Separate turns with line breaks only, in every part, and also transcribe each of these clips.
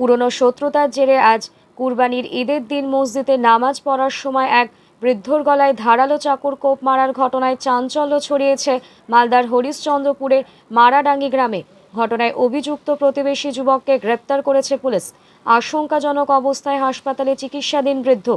পুরনো শত্রুতার জেরে আজ কুরবানির ঈদের দিন মসজিদে নামাজ পড়ার সময় এক বৃদ্ধর গলায় ধারালো চাকুর কোপ মারার ঘটনায় চাঞ্চল্য ছড়িয়েছে মালদার হরিশ্চন্দ্রপুরের মারাডাঙ্গি গ্রামে। ঘটনায় অভিযুক্ত প্রতিবেশী যুবককে গ্রেপ্তার করেছে পুলিশ। আশঙ্কাজনক অবস্থায় হাসপাতালে চিকিৎসাধীন বৃদ্ধ।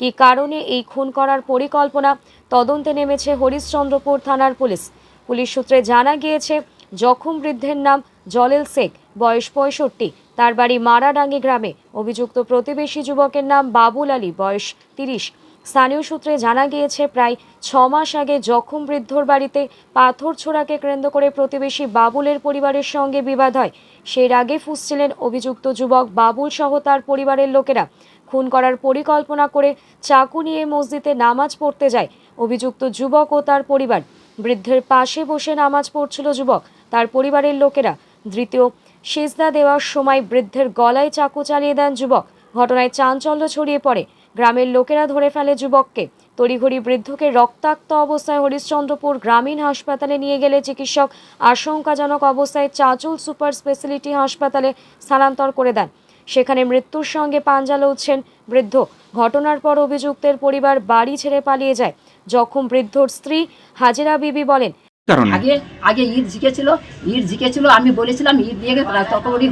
কী কারণে এই খুন করার পরিকল্পনা? তদন্তে নেমেছে হরিশ্চন্দ্রপুর থানার পুলিশ। পুলিশ সূত্রে জানা গিয়েছে, জখম বৃদ্ধের নাম জলেল শেখ, বয়স পঁয়ষট্টি, তার বাড়ি মারাডাঙ্গি গ্রামে। অভিযুক্ত প্রতিবেশী যুবকের নাম বাবুল আলী, বয়স তিরিশ। স্থানীয় সূত্রে জানা গিয়েছে, প্রায় ছ মাস আগে জখম বৃদ্ধর বাড়িতে পাথর ছোড়াকে কেন্দ্র করে প্রতিবেশী বাবুলের পরিবারের সঙ্গে বিবাদ হয়। সেই আগে ফুসছিলেন অভিযুক্ত যুবক বাবুল সহ তার পরিবারের লোকেরা। খুন করার পরিকল্পনা করে চাকু নিয়ে মসজিদে নামাজ পড়তে যায় অভিযুক্ত যুবক ও তার পরিবার। বৃদ্ধের পাশে বসে নামাজ পড়ছিল যুবক, তার পরিবারের লোকেরা। ধৃতীয় সেজদা দেওয়ার সময় বৃদ্ধের গলায় চাকু চালিয়ে দেন যুবক। ঘটনায় চাঞ্চল্য ছড়িয়ে পড়ে। গ্রামের লোকেরা ধরে ফেলে যুবককে। তড়িঘড়ি বৃদ্ধকে রক্তাক্ত অবস্থায় হরিশ্চন্দ্রপুর গ্রামীণ হাসপাতালে নিয়ে গেলে চিকিৎসক আশঙ্কাজনক অবস্থায় চাঁচল সুপার স্পেশালিটি হাসপাতালে স্থানান্তর করে দেন। সেখানে মৃত্যুর সঙ্গে পাঞ্জা লড়ছেন বৃদ্ধ। ঘটনার পর অভিযুক্তের পরিবার বাড়ি ছেড়ে পালিয়ে যায়। জখম বৃদ্ধর স্ত্রী হাজিরা বিবি বলেন
কারণে?
আগে আগে ঈদ জিকেছিল ঈদ জিকেছিল আমি বলেছিলাম ঈদ দিয়ে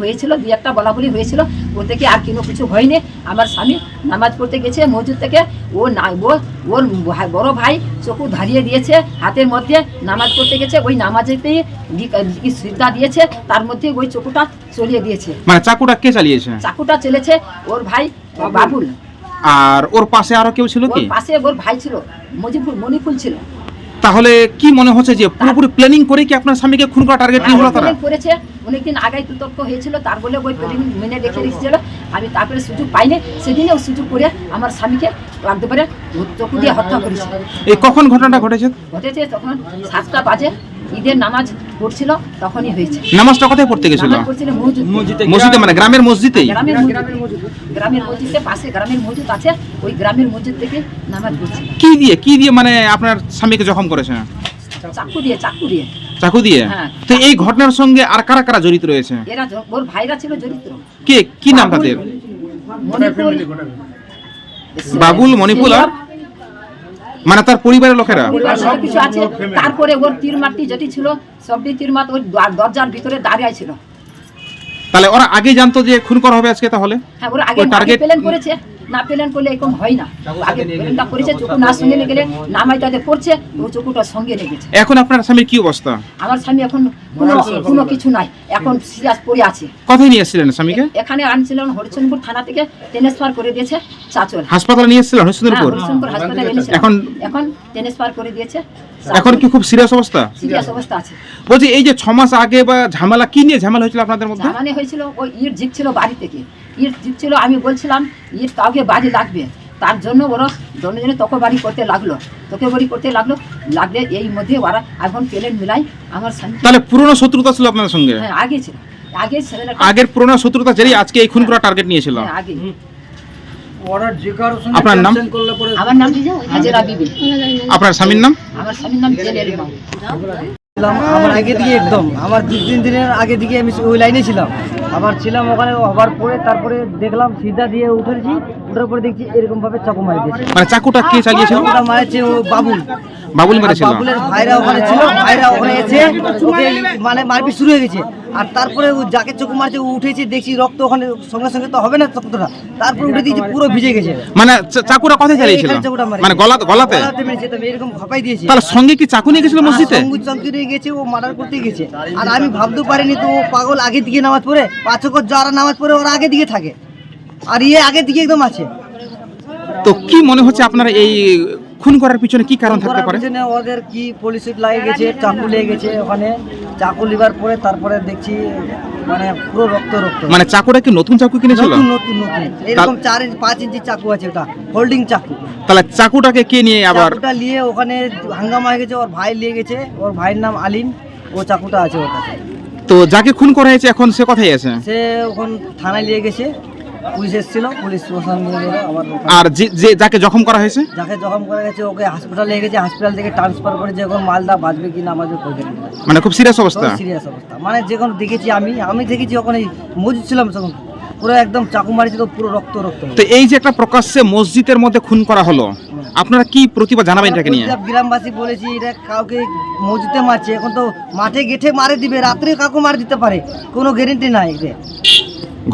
হয়েছিল দুই একটা বলা বলি হয়েছিল ও থেকে আর কোনো কিছু হয়নি। আমার স্বামী নামাজ পড়তে গেছে মসজিদ থেকে ও না ওর বড় ভাই চকু ধারিয়ে দিয়েছে হাতের মধ্যে নামাজ পড়তে গেছে ওই নামাজেতেই শ্রদ্ধা দিয়েছে তার মধ্যে ওই চকুটা চলিয়ে দিয়েছে।
মানে চাকুটা কে চালিয়েছে?
চাকুটা চলেছে ওর ভাই বাবুল।
আর ওর পাশে আরও কেউ ছিল কি?
পাশে ওর ভাই ছিল মজিফুল মণিফুল ছিল।
তাহলে কি মনে হচ্ছে যে পুরোপুরি প্ল্যানিং করে কি আপনার স্বামীকে খুন করা টার্গেট নিয়ে হলো তারা?
অনেক করেছে অনেকদিন আগাই তর্ক হয়েছিল তার বলে ওই প্ল্যানিং মেনে রেখে রেখেছিল আমি তারপরে সুযোগ পাইনি সেদিনে ওই সুযোগ করে আমার স্বামীকে একেবারে চকু দিয়ে হত্যা করেছে।
এই কখন ঘটনাটা ঘটেছে?
ঘটেছে তখন সাতটা বাজে। ঈদের নামাজ পড়ছিল তখনই হয়েছে।
নামাজটা কোথায় পড়তে গেছিল?
নামাজ পড়ছিল মসজিদ।
মসজিদে মানে গ্রামের মসজিদেই?
গ্রামের মসজিদ। গ্রামের পাশে গ্রামের মসজিদ আছে ওই গ্রামের মসজিদ থেকে নামাজ পড়ছিল।
কি দিয়ে কি দিয়ে মানে আপনার স্বামীকে জখম করেছে?
চাকু দিয়ে চাকু দিয়ে।
চাকু দিয়ে?
হ্যাঁ।
তো এই ঘটনার সঙ্গে আর কারা কারা জড়িত রয়েছে?
এরা ওর ভাইরা ছিল জড়িত।
কে কি নাম তাদের? বাবুল মণিপুর। আর মানে তার পরিবারের লোকেরা?
সবকিছু সব কিছু আছে। তারপরে ওর তীর মাটি যেটি ছিল সবটি তীর মাত ওই দরজার ভিতরে দাঁড়িয়ে ছিল।
তাহলে ওরা আগে জানতো যে খুন করা হবে আজকে তাহলে?
হ্যাঁ ওরা আগে
টার্গেট
প্ল্যান করেছে। না প্লেন করলে এরকম হয় না। আগে প্লেনটা করেছে চোখু না সঙ্গে নিয়ে গেলে নামাইটাতে পড়ছে ও চোখুটা সঙ্গে নিয়ে গেছে
এখন আপনার স্বামীর কি অবস্থা?
আমার স্বামী এখন কোনো কোনো কিছু নাই। এখন সিরিয়াস পড়ে আছে।
কোথায় নিয়ে এসেছিলেন স্বামীকে?
এখানে আনছিলেন হরিচন্দ্রপুর থানা থেকে ট্রান্সফার করে দিয়েছে চাচল।
হাসপাতালে নিয়ে এসেছিলেন
হ্যাঁ হরিচন্দ্রপুর হাসপাতালে
এখন-
এখন ট্রান্সফার করে দিয়েছে
এখন কি খুব সিরিয়াস অবস্থা?
সিরিয়াস অবস্থা আছে।
বলছি এই যে ছ মাস আগে বা ঝামেলা কি নিয়ে ঝামেলা হয়েছিল আপনাদের মধ্যে?
ঝামানি হয়েছিল ওই ইট জিতছিল বাড়ি থেকে। ইট জিতছিল আমি বলছিলাম ইট কাউকে বাড়ি লাগবে। তার জন্য ওরা জনে তক বাড়ি করতে লাগল। তোকে বাড়ি করতে লাগল লাগলে এই মধ্যে ওরা এখন প্লেন মিলাই আমার
তাহলে পুরনো শত্রুতা ছিল আপনাদের সঙ্গে?
হ্যাঁ আগে ছিল। আগে
আগের পুরনো শত্রুতা জেরেই আজকে এই খুন করা টার্গেট নিয়েছিল।
হ্যাঁ আগে।
আপনার নাম?
আমার নাম হাজেরা বিবি।
আপনার স্বামীর নাম?
আমার স্বামীর নাম জেলের
আমার আগে দিকে একদম। আমার দু তিন দিনের আগে দিকে আমি ওই লাইনে ছিলাম। আবার ছিলাম ওখানে হবার পরে তারপরে দেখলাম সিধা দিয়ে উঠেছি উঠার পরে দেখছি এরকম ভাবে চাকু মারি দিয়েছে।
মানে চাকুটা কে চালিয়েছে
ওটা মারেছে ও বাবুল।
বাবুল মেরেছিল।
বাবুলের ভাইরা ওখানে ছিল ভাইরা ওখানে এসে ওকে মানে মারপিট শুরু হয়ে গেছে। আর তারপরে ও যাকে চোখ মারছে ও উঠেছে দেখছি রক্ত ওখানে সঙ্গে সঙ্গে তো হবে না রক্তটা তারপরে উঠে দিয়েছি পুরো ভিজে গেছে।
মানে চা- চাকুটা কোথায় চালিয়েছিল। মানে গলা গলাতে?
গলাতে মেরেছে তবে এরকম ঘাপাই দিয়েছে।
তাহলে সঙ্গে কি চাকু নিয়ে গেছিল মসজিদে?
সংগীত নিয়ে গেছে ও মার্ডার করতে গেছে। আর আমি ভাবতে পারিনি তো ও পাগল আগে দিকে নামাজ পড়ে পাঁচকর যারা নামাজ পড়ে ওরা আগে দিকে থাকে। আর ইয়ে আগে দিকে একদম আছে।
তো কি মনে হচ্ছে আপনার এই খুন করার পিছনে কি কারণ থাকতে পারে?
পিছনে ওদের কি পুলিশ লাগে গেছে চাকু লেগে গেছে ওখানে চাকু লিবার পরে তারপরে দেখছি মানে পুরো রক্ত রক্ত।
মানে চাকুটা কি নতুন চাকু কিনেছিল?
নতুন নতুন নতুন। এরকম চার ইঞ্চ পাঁচ ইঞ্চি চাকু আছে ওটা হোল্ডিং চাকু।
তাহলে চাকুটাকে কে নিয়ে আবার
চাকুটা নিয়ে ওখানে হাঙ্গামা হয়ে গেছে ওর ভাই নিয়ে গেছে ওর ভাইয়ের নাম আলিম ও চাকুটা আছে ওর কাছে।
তো যাকে খুন করা হয়েছে এখন সে কোথায় আছে?
সে ওখান থানায় নিয়ে গেছে। পুলিশ এসেছিল পুলিশ প্রশাসন নিয়ে গেল আবার
আর যে যে যাকে জখম করা হয়েছে?
যাকে জখম করে গেছে ওকে হাসপাতালে নিয়ে গেছে হসপিটাল থেকে ট্রান্সফার করে যে এখন মালদা বাঁচবে কি না বাঁচবে
মানে খুব সিরিয়াস অবস্থা?
সিরিয়াস অবস্থা। মানে যখন দেখেছি আমি আমি দেখেছি ওখানে মজুদ ছিলাম তখন। পুরো একদম চাকু মারিছে তো পুরো রক্ত রক্ত।
তো এই যে একটা প্রকাশ্যে মসজিদের মধ্যে খুন করা হলো আপনারা কি প্রতিবাদ জানাবেন এটাকে নিয়ে?
গ্রামবাসী বলেছি এটা কাউকে মসজিদে মারছে এখন তো মাঠে গেঠে মারে দিবে রাত্রে কাউকে মারে দিতে পারে কোনো গ্যারেন্টি নাই এতে।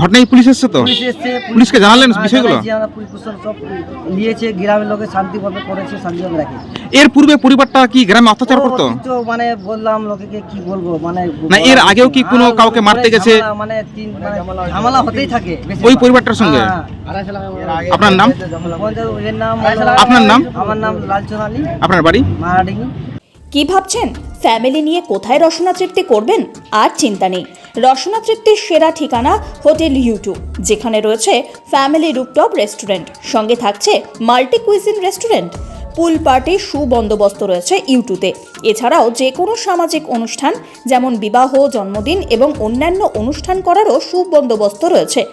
ঘটনায় পুলিশ এসছে তো?
পুলিশ এসছে
পুলিশকে জানালেন
হ্যাঁ,
বিষয়গুলো?
পুলিশ প্রশাসন সব নিয়েছে গ্রামের লোকে শান্তিভাবে করেছে শান্তিভাবে রাখে।
এর পূর্বে পরিবারটা কি গ্রামে অত্যাচার করতো?
তো মানে বললাম লোকেকে কি বলব মানে
না, এর আগেও কি কোনো
হ্যাঁ,
কাউকে মারতে গেছে?
মানে তিন মানে ঝামেলা হতেই থাকে
ওই পরিবারটার সঙ্গে?
হ্যাঁ,
আপনার নাম?
এর নাম
আপনার নাম?
আমার নাম লালচন আলী
আপনার বাড়ি?
মারাডিঙ্গি
কি ভাবছেন? ফ্যামিলি নিয়ে কোথায় রসনা তৃপ্তি করবেন? আর চিন্তা নেই। রসনা তৃপ্তির সেরা ঠিকানা হোটেল ইউটিউব যেখানে রয়েছে ফ্যামিলি রুপটপ রেস্টুরেন্ট। সঙ্গে থাকছে মাল্টি কুইজিন রেস্টুরেন্ট। পুল পার্টির সুবন্দোবস্ত রয়েছে ইউটিউবে। এছাড়াও যে কোনো সামাজিক অনুষ্ঠান, যেমন বিবাহ, জন্মদিন এবং অন্যান্য অনুষ্ঠান করারও সুবন্দোবস্ত রয়েছে।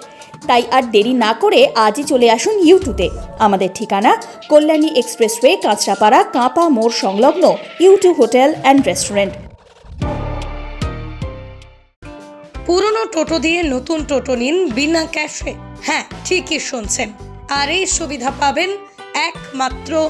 তাই আর দেরি না করে আজই চলে আসুন ইউটিউবে। আমাদের ঠিকানা কল্যাণী এক্সপ্রেসওয়ে, কাঁচরাপাড়া, কাঁপা মোড় সংলগ্ন ইউটিউব হোটেল অ্যান্ড রেস্টুরেন্ট।
পুরনো টোটো দিয়ে নতুন টোটো নিন বিনা ক্যাশে। হ্যাঁ ঠিকই শুনছেন। আর এই সুবিধা পাবেন একমাত্র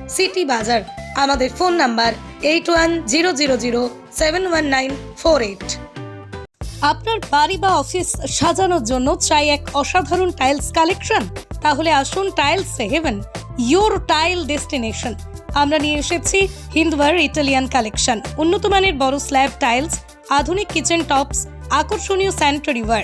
সিটি বাজার। আমাদের phone number eight one zero zero zero seven one nine four eight আপনার বাড়ি বা অফিস সাজানোর জন্য চাই এক অসাধারণ টাইলস কালেকশন তাহলে আসুন tiles heaven your tile destination আমরা নিয়ে এসেছি হিন্দওয়ার ইটালিয়ান কালেকশন উন্নত মানের বড় স্ল্যাব টাইলস আধুনিক কিচেন টপস আকর্ষণীয় স্যানিটারি ওয়ার